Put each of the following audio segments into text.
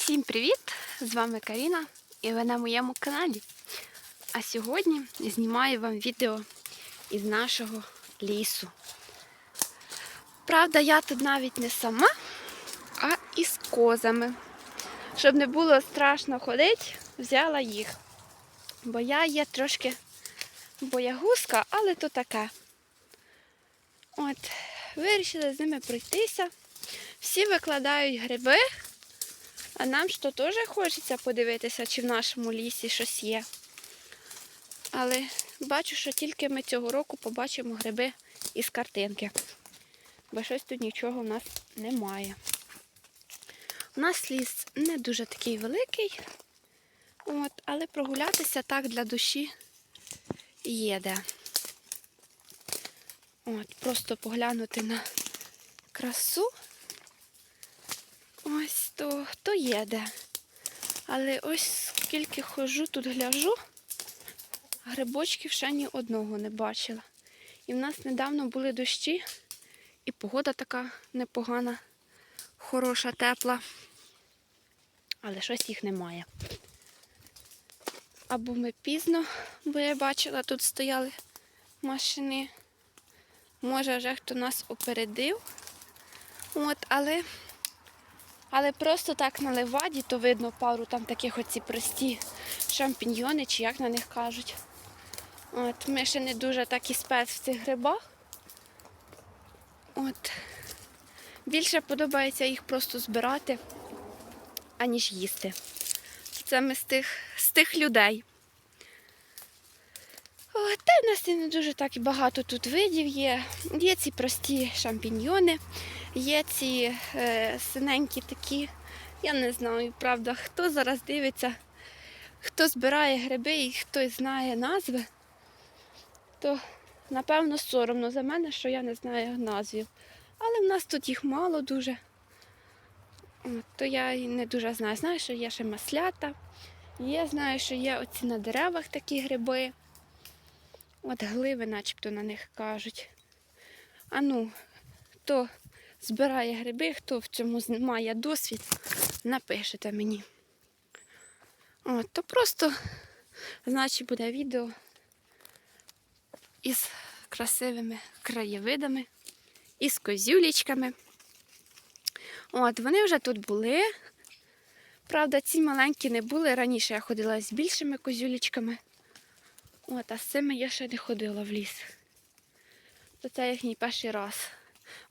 Всім привіт! З вами Каріна і ви на моєму каналі. А сьогодні знімаю вам відео із нашого лісу. Правда, я тут навіть не сама, а із козами. Щоб не було страшно ходити, взяла їх. Бо я є трошки боягузка, але то таке. От, вирішили з ними пройтися. Всі викладають гриби, а нам що теж хочеться подивитися, чи в нашому лісі щось є. Але бачу, що тільки ми цього року побачимо гриби із картинки. Бо щось тут нічого в нас немає. У нас ліс не дуже такий великий, от, але прогулятися так для душі є де. От, просто поглянути на красу. Ось то, то є де. Але ось скільки ходжу, тут гляжу, грибочків ще ні одного не бачила. І в нас недавно були дощі, і погода така непогана, хороша, тепла. Але щось їх немає. Або ми пізно, бо я бачила, тут стояли машини. Може, вже хто нас опередив. От, але але просто так на леваді, то видно пару там таких оці прості шампіньйони, чи як на них кажуть. От, Ми ще не дуже так і спец в цих грибах. От. Більше подобається їх просто збирати, аніж їсти. Це ми з тих, з тих людей. Та в нас і не дуже так і багато тут видів є. Є ці прості шампіньйони. Є ці е, синенькі такі, я не знаю, правда, хто зараз дивиться, хто збирає гриби і хто знає назви, то напевно соромно за мене, що я не знаю назвів. Але в нас тут їх мало дуже. То я і не дуже знаю. Знаю, що є ще маслята, є, знаю, що є оці на деревах такі гриби. От гливи начебто на них кажуть. А ну, хто збирає гриби, хто в цьому має досвід, напишете мені. От, то просто, значить, буде відео із красивими краєвидами, із козюлічками. От, вони вже тут були. Правда, ці маленькі не були. Раніше я ходила з більшими козюлічками. От, а з цими я ще не ходила в ліс. То це їхній перший раз.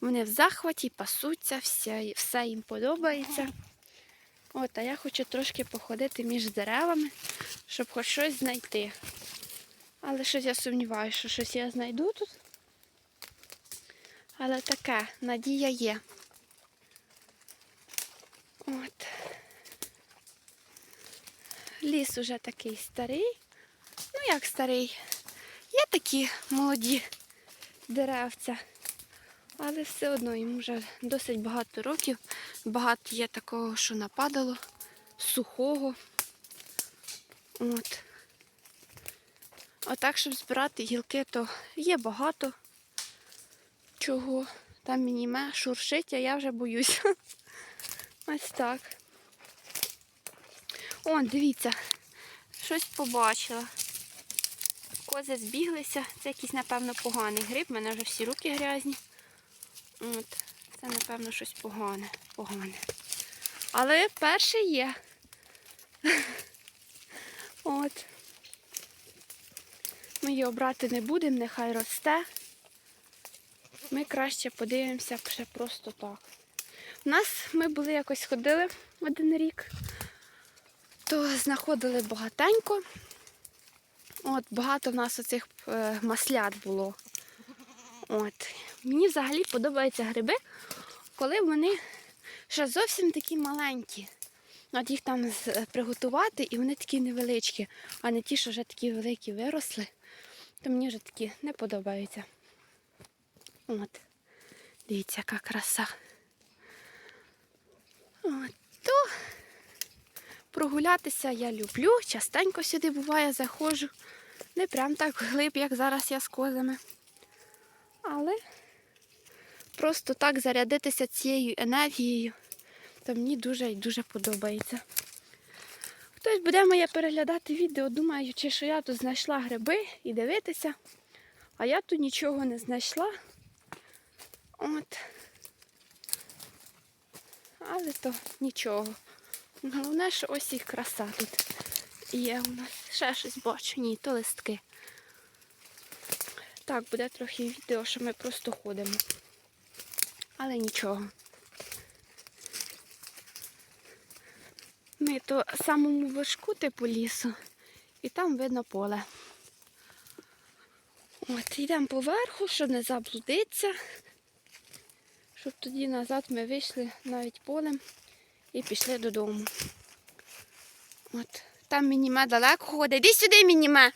Вони в захваті, пасуться, все, все їм подобається. От, а я хочу трошки походити між деревами, щоб хоч щось знайти. Але щось я сумніваюся, що щось я знайду тут. Але таке, надія є. От. Ліс уже такий старий. Ну як старий? Є такі молоді деревця. Але все одно йому вже досить багато років. Багато є такого, що нападало, сухого. От. Отак, щоб збирати гілки, то є багато чого. Там мініме шуршить, а я вже боюся. Ось так. О, дивіться, щось побачила. Кози збіглися. Це якийсь, напевно, поганий гриб. У мене вже всі руки грязні. От, Це, напевно, щось погане. погане. Але перший є. От. Ми його брати не будемо, нехай росте. Ми краще подивимося ще просто так. У нас ми були якось ходили один рік, то знаходили багатенько. От, Багато в нас оцих е, маслят було. От. Мені взагалі подобаються гриби, коли вони ще зовсім такі маленькі. От їх там приготувати і вони такі невеличкі, а не ті, що вже такі великі виросли. То мені вже такі не подобаються. От. Дивіться, яка краса. То прогулятися я люблю. Частенько сюди буває, заходжу. Не прям так вглиб, як зараз я з козами. Але просто так зарядитися цією енергією, то мені дуже і дуже подобається. Хтось буде моє переглядати відео, думаючи, що я тут знайшла гриби і дивитися, а я тут нічого не знайшла. От. Але то нічого. Головне, що ось і краса тут є у нас. Ще щось бачу, ні, то листки. Так, буде трохи відео, що ми просто ходимо. Але нічого. Ми то самому вершку типу лісу, і там видно поле. От, йдемо поверху, щоб не заблудитися, щоб тоді назад ми вийшли навіть полем і пішли додому. От, там мініме далеко ходить. Іди сюди, мініме.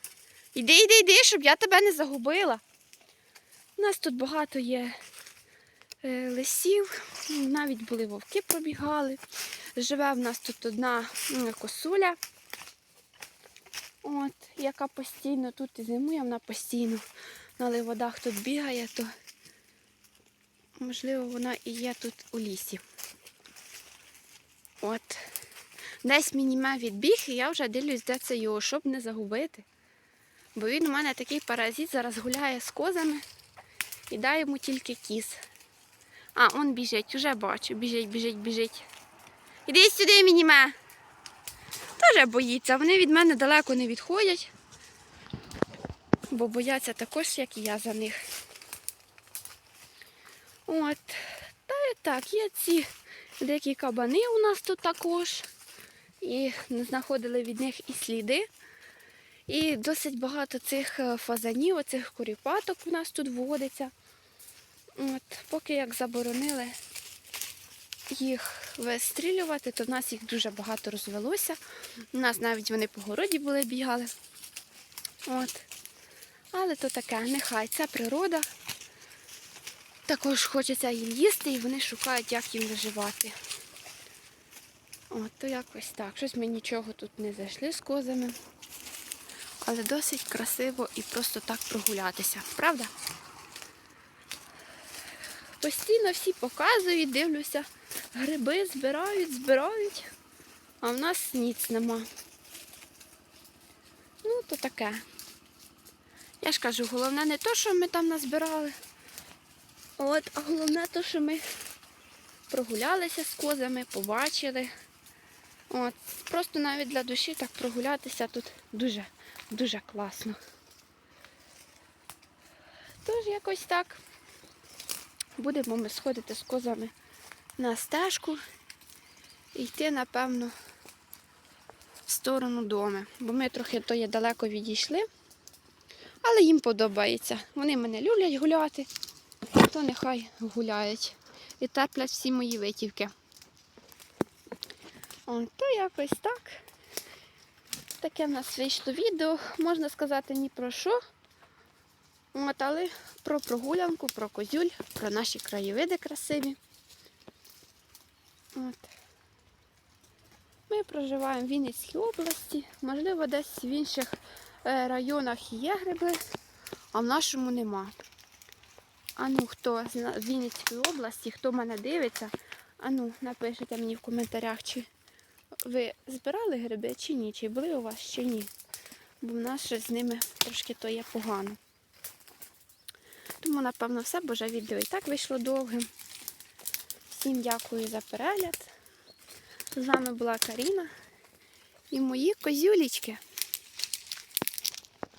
Іди, іди, іди, щоб я тебе не загубила. У нас тут багато є лисів, навіть були вовки пробігали. Живе в нас тут одна косуля, от, яка постійно тут і зимує, вона постійно на ливодах тут бігає, то можливо вона і є тут у лісі. От. Десь мініме відбіг, і я вже дивлюсь, де це його, щоб не загубити. Бо він у мене такий паразит, зараз гуляє з козами і дає йому тільки кіз. А, он біжить, уже бачу, біжить, біжить, біжить. Іди сюди, мініме. Теж боїться, вони від мене далеко не відходять, бо бояться також, як і я за них. От. Та і так, є ці дикі кабани у нас тут також. І знаходили від них і сліди. І досить багато цих е, фазанів, оцих куріпаток у нас тут водиться. От, поки як заборонили їх вистрілювати, то в нас їх дуже багато розвелося. У нас навіть вони по городі були бігали. От. Але то таке, нехай це природа. Також хочеться їм їсти і вони шукають, як їм виживати. От, то якось так. Щось ми нічого тут не зайшли з козами. Але досить красиво і просто так прогулятися, правда? Постійно всі показують, дивлюся, гриби збирають, збирають, а в нас ніц нема. Ну, то таке. Я ж кажу, головне не то, що ми там назбирали, от, а головне те, що ми прогулялися з козами, побачили. От, просто навіть для душі так прогулятися тут дуже, дуже класно. Тож якось так будемо ми сходити з козами на стежку і йти, напевно, в сторону дому. Бо ми трохи то є далеко відійшли, але їм подобається. Вони мене люблять гуляти, то нехай гуляють. І терплять всі мої витівки. О, то якось так. Таке в нас вийшло відео, можна сказати, ні про що. От, але про прогулянку, про козюль, про наші краєвиди красиві. От. Ми проживаємо в Вінницькій області, можливо, десь в інших е, районах є гриби, а в нашому нема. А ну, хто з Вінницької області, хто мене дивиться, а ну, напишіть мені в коментарях, чи ви збирали гриби чи ні, чи були у вас, чи ні. Бо в нас щось з ними трошки то є погано. Тому, напевно, все, бо вже відео і так вийшло довгим. Всім дякую за перегляд. З вами була Каріна і мої козюлічки.